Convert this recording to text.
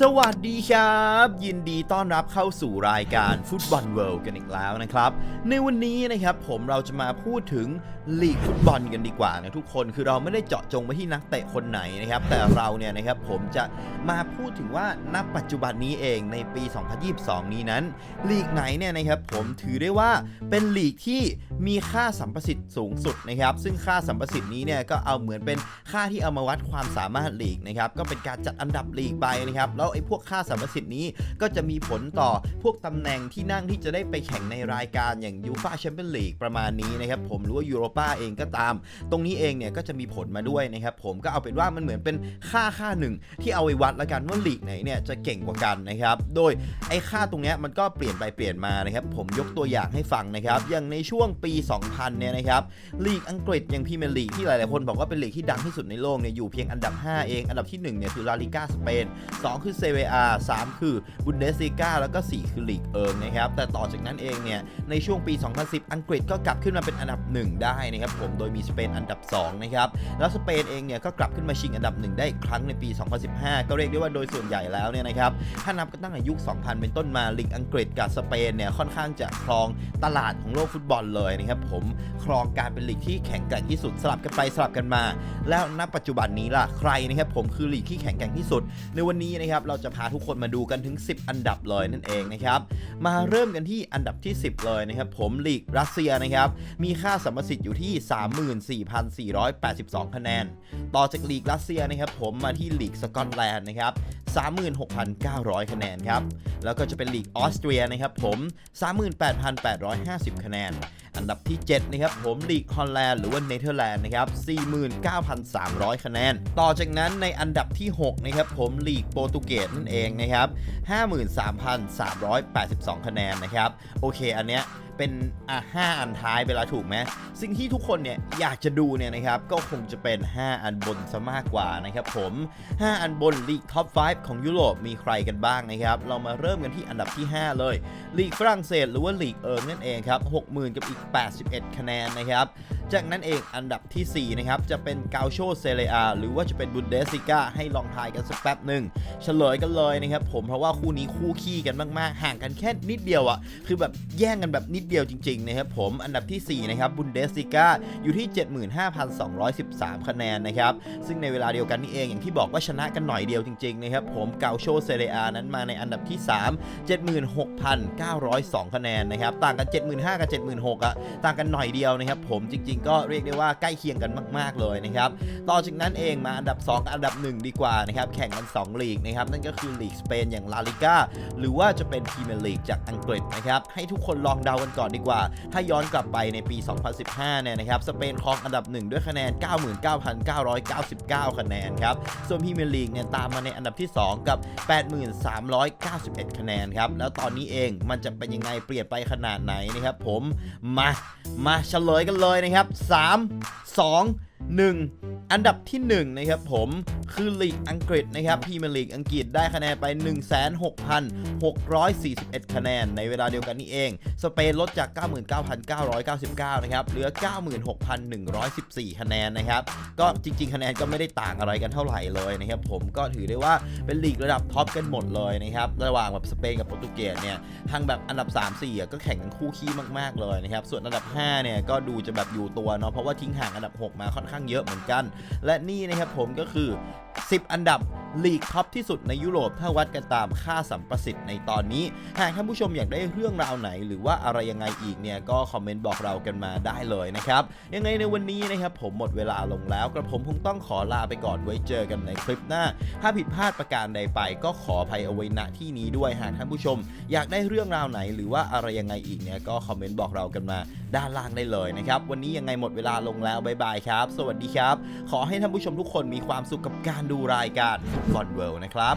สวัสดีครับ ยินดีต้อนรับเข้าสู่รายการฟุตบอลเวิลด์กันอีกแล้วนะครับ ในวันนี้นะครับผมเราจะมาพูดถึงลีกฟุตบอลกันดีกว่านะทุกคนคือเราไม่ได้เจาะจงไปที่นักเตะคนไหนนะครับ แต่เราเนี่ยนะครับผมจะมาพูดถึงว่าณปัจจุบันนี้เองในปี 2022 นี้นั้นลีกไหนเนี่ยนะครับผมถือได้ว่าเป็นลีกที่มีค่าสัมประสิทธิ์สูงสุดนะครับ ซึ่งค่าสัมประสิทธิ์นี้เนี่ยก็เอาเหมือนเป็นค่าที่เอามาวัดความสามารถลีกนะครับก็เป็นการจัดอันดับลีกไปนะครับแล้วไอ้พวกค่าสัมประสิทธิ์นี้ก็จะมีผลต่อพวกตำแหน่งที่นั่งที่จะได้ไปแข่งในรายการอย่างยูฟาแชมเปี้ยนลีกประมาณนี้นะครับผมหรือว่ายูโรปาเองก็ตาม ตรงนี้เองเนี่ยก็จะมีผลมาด้วยนะครับผมก็เอาเป็นว่ามันเหมือนเป็นค่าค่าหนึ่งที่เอาไว้วัดละกันว่าลีกไหนเนี่ยจะเก่งกว่ากันนะครับโดยไอ้ค่าตรงนี้มันก็เปลี่ยนไปเปลี่ยนมานะครับผมยกตัวอย่างให้ฟังนะครับอย่างในช่วงปี 2000 เนี่ยนะครับลีกอังกฤษอย่างพรีเมียร์ลีกที่หลายๆคนบอกว่าเป็นลีกที่ดังที่สุดในโลกเนี่ยอยู่เพียงอันดับ 5 เองอันดับที่1เนี่ยคือลาลิก้าสเปน2คือเซเวีย3คือบุนเดสลีกาแล้วก็ 4 คือลีกเอิงนะครับแต่ต่อจากนั้นเองเนี่ยในช่วงปี 2010 อังกฤษก็กลับขึ้นมาเป็นอันดับ 1 ได้นะครับผมโดยมีสเปนอันดับ2นะครับแล้วสเปนเองเนี่ยก็กลับขึ้นมาชิงอันดับ 1 ได้อีกครั้งในปี 2015 ก็เรียกได้ว่าโดยส่วนใหญ่แล้วเนี่ยนะครับถ้านับกันตั้งแต่ยุค 2000 เป็นต้นมาลีกอังกฤษกับสเปนเนี่ยค่อนข้างจะครองตลาดของโลกฟุตบอลเลยนะครับผมครองการเป็นลีกที่แข็งแกร่งที่สุดสลับกันไปสลับกันมา แล้วณปัจจุบันนี้ล่ะใครนะครับผมคือลีกที่แข็งแกร่งที่สุดในวันนี้นะครับเราจะพาทุกคนมาดูกันถึง 10 อันดับเลยนั่นเองนะครับมาเริ่มกันที่อันดับที่ 10 เลยนะครับผมลีกรัสเซียนะครับมีค่าสัมประสิทธิ์อยู่ที่ 34,482 คะแนน ต่อจากลีกรัสเซียนะครับผมมาที่ลีกสกอตแลนด์นะครับ36,900 คะแนนครับแล้วก็จะเป็นลีกออสเตรียนะครับผม 38,850 คะแนน อันดับที่ 7 นะครับ ผมลีกฮอลแลนด์หรือว่าเนเธอร์แลนด์นะครับ49,300 คะแนน ต่อจากนั้นในอันดับที่ 6 นะครับ ผมลีกโปรตุเกสนั่นเองนะครับ53,382 คะแนนนะครับ โอเคอันเนี้ยเป็นอะห้าอันท้ายเวลาถูกไหมสิ่งที่ทุกคนเนี่ยอยากจะดูเนี่ยนะครับก็คงจะเป็น 5 อันบนซะมากกว่านะครับผม 5 อันบนลีกท็อป 5 ของยุโรปมีใครกันบ้างนะครับเรามาเริ่มกันที่อันดับที่ 5 เลยลีกฝรั่งเศสหรือว่าลีกเอิงนั่นเองครับ60,000 กับอีก 81 คะแนนนะครับ จากนั้นเองอันดับทีสี่ 4 นะครับ จะเป็นกาโชเซเรียหรือว่าจะเป็นบุนเดสซิก้าให้ลองทายกันสักแป๊บหนึ่งเฉลยกันเลยนะครับผมเพราะว่าคู่นี้คู่ขี้กันมาก ๆ ห่างกันแค่นิดเดียวอะ่ะ คือแบบแย่งกันแบบนิดเดียวจริง ๆ นะครับผมอันดับทีสี่ 4 นะครับบุนเดสซิก้าอยู่ที่ 75,213 คะแนนนะครับ ซึ่งในเวลาเดียวกันนี่เองอย่างที่บอกว่าชนะกันหน่อยเดียวจริง ๆ นะครับผมกาโชเซเรียนั้นมาในอันดับที่ 3 76,902 คะแนนนะครับต่างกัน 75,000กับ76,000อะต่างกันหน่อยเดียวนะครับผมจริงๆ ก็เรียกได้ว่าใกล้เคียงกันมาก ๆ เลยนะครับ ต่อจากนั้นเองมาอันดับ 2 กับอันดับ 1 ดีกว่านะครับ แข่งกัน 2 ลีกนะครับ นั่นก็คือลีกสเปนอย่างลาลิก้าหรือว่าจะเป็นพรีเมียร์ลีกจากอังกฤษนะครับ ให้ทุกคนลองเดากันก่อนดีกว่า ถ้าย้อนกลับไปในปี 2015 เนี่ยนะครับ สเปนครองอันดับ 1 ด้วยคะแนน 99,999 คะแนนครับ ส่วนพรีเมียร์ลีกเนี่ยตามมาในอันดับที่ 2 กับ 83,91 คะแนนครับ แล้วตอนนี้เองมันจะเป็นยังไงเปลี่ยนไปขนาดไหนนะครับผม มา มาเฉลยกันเลยนะครับ3 2 1 อันดับที่ 1 นะครับผมคือลีกอังกฤษนะครับพรีเมียร์ลีกอังกฤษได้คะแนนไป 16,641 คะแนน ในเวลาเดียวกันนี้เอง สเปนลดจาก 99,999 นะครับ เหลือ 96,114 คะแนนนะครับ ก็จริง ๆ คะแนนก็ไม่ได้ต่างอะไรกันเท่าไหร่เลยนะครับ ผมก็ถือได้ว่าเป็นลีกระดับท็อปกันหมดเลยนะครับระหว่างแบบสเปนกับโปรตุเกสเนี่ยทางแบบอันดับ 3 4อ่ก็แข่งกันคู่ขี้มาก ๆ เลยนะครับส่วนอันดับ 5 เนี่ยก็ดูจะแบบอยู่ตัวเนาะเพราะว่าทิ้งห่างอันดับ 6 มาค่อนข้างเยอะเหมือนกัน และนี่นะครับผมก็คือ 10 อันดับลีกท็อปที่สุดในยุโรปถ้าวัดกันตามค่าสัมประสิทธิ์ในตอนนี้ หากท่านผู้ชมอยากได้เรื่องราวไหน หรือว่าอะไรยังไงอีกเนี่ยก็คอมเมนต์บอกเรากันมาได้เลยนะครับ ยังไงในวันนี้นะครับผมหมดเวลาลงแล้ว กระผมคงต้องขอลาไปก่อนไว้เจอกันในคลิปหน้า ถ้าผิดพลาดประการใดไป ก็ขออภัยเอาไว้ณที่นี้ด้วยหากท่านผู้ชม อยากได้เรื่องราวไหน หรือว่าอะไรยังไงอีกเนี่ยก็คอมเมนต์บอกเรากันมาด้านล่างได้เลยนะครับวันนี้ยังไงหมดเวลาลงแล้วบ๊ายบายครับ สวัสดีครับ ขอให้ท่านผู้ชมทุกคนมีความสุขกับการดูดูรายการฟุตบอลเวิลด์นะครับ